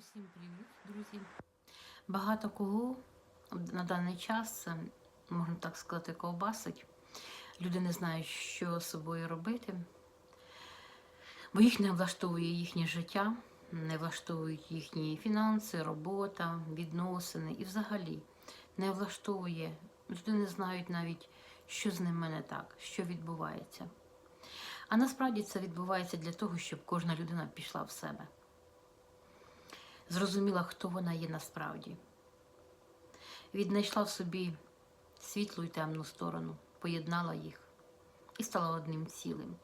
Усім привіт, друзі. Багато кого на даний час, е, можна так сказати, ковбасить. Люди не знають, що з собою робити, бо їх не влаштовує їхнє життя, не влаштовують їхні фінанси, робота, відносини і взагалі не влаштовує. Люди не знають навіть, що з ними не так, що відбувається. А насправді це відбувається для того, щоб кожна людина пішла в себе зрозуміла, хто вона є насправді. Віднайшла в собі світлу і темну сторону, поєднала їх і стала одним цілим.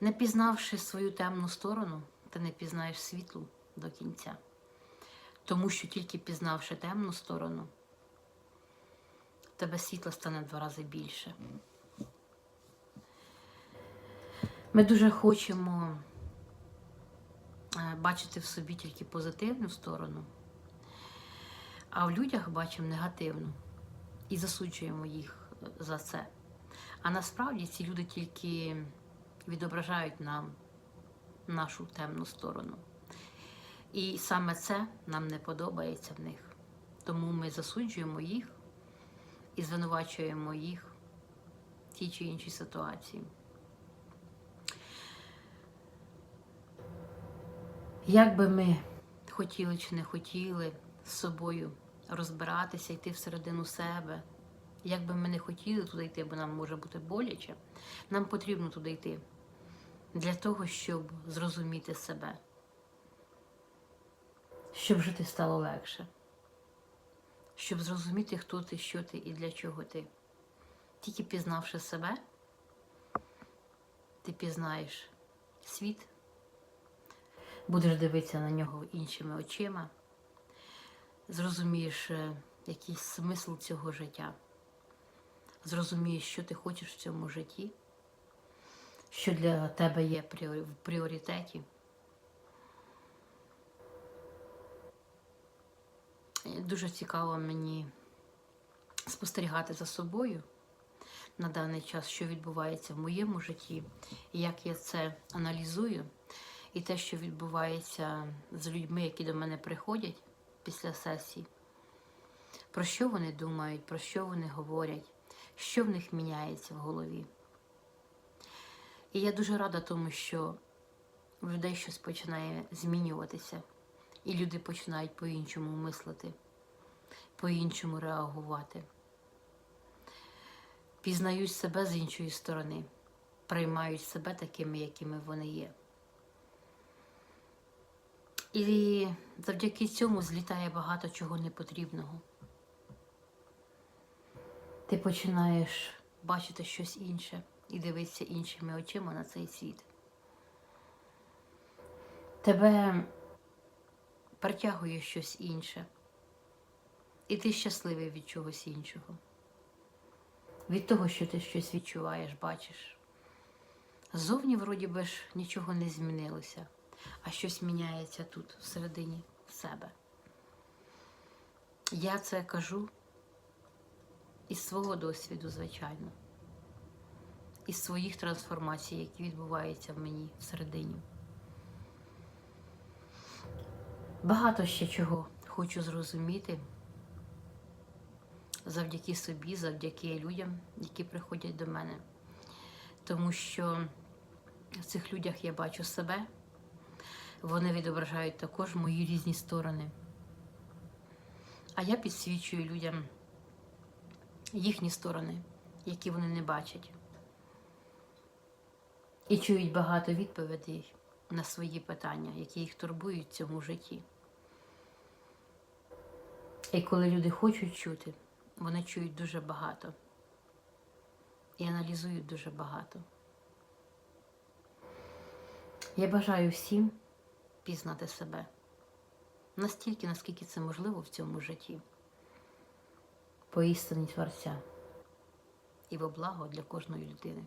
Не пізнавши свою темну сторону, ти не пізнаєш світлу до кінця. Тому що тільки пізнавши темну сторону, тебе світла стане два рази більше. Ми дуже хочемо бачити в собі тільки позитивну сторону, а в людях бачимо негативну і засуджуємо їх е, за це. А насправді ці люди тільки відображають нам нашу темну сторону. І саме це нам не подобається в них. Тому ми засуджуємо їх і звинувачуємо їх в тій чи іншій ситуації. Як би ми хотіли чи не хотіли з собою розбиратися, йти всередину себе, як би ми не хотіли туди йти, бо нам може бути боляче, нам потрібно туди йти для того, щоб зрозуміти себе, щоб жити стало легше, щоб зрозуміти, хто ти, що ти і для чого ти. Тільки пізнавши себе, ти пізнаєш світ будеш дивитися на нього іншими очима, зрозумієш е, якийсь смисл цього життя, зрозумієш, що ти хочеш в цьому житті, що для тебе є в пріоритеті. Дуже цікаво мені спостерігати за собою на даний час, що відбувається в моєму житті, як я це аналізую і те, що відбувається з людьми, які до мене приходять після сесії, про що вони думають, про що вони говорять, що в них міняється в голові. І я дуже рада тому, що в людей щось починає змінюватися, і люди починають по-іншому мислити, по-іншому реагувати. Пізнають себе з іншої сторони, приймають себе такими, якими вони є. І завдяки цьому злітає багато чого непотрібного. Ти починаєш бачити щось інше і дивитися іншими очима на цей світ. Тебе притягує щось інше. І ти щасливий від чогось іншого. Від того, що ти щось відчуваєш, бачиш. Зовні, вроді би ж, нічого не змінилося а щось міняється тут, всередині себе. Я це кажу із свого досвіду, звичайно, із своїх трансформацій, які відбуваються в мені всередині. Багато ще чого хочу зрозуміти завдяки собі, завдяки людям, які приходять до мене. Тому що в цих людях я бачу себе. Вони відображають також мої різні сторони. А я підсвічую людям їхні сторони, які вони не бачать. І чують багато відповідей на свої питання, які їх турбують в цьому житті. І коли люди хочуть чути, вони чують дуже багато і аналізують дуже багато. Я бажаю всім пізнати себе. Настільки, наскільки це можливо в цьому житті, поістині Творця. І во благо для кожної людини.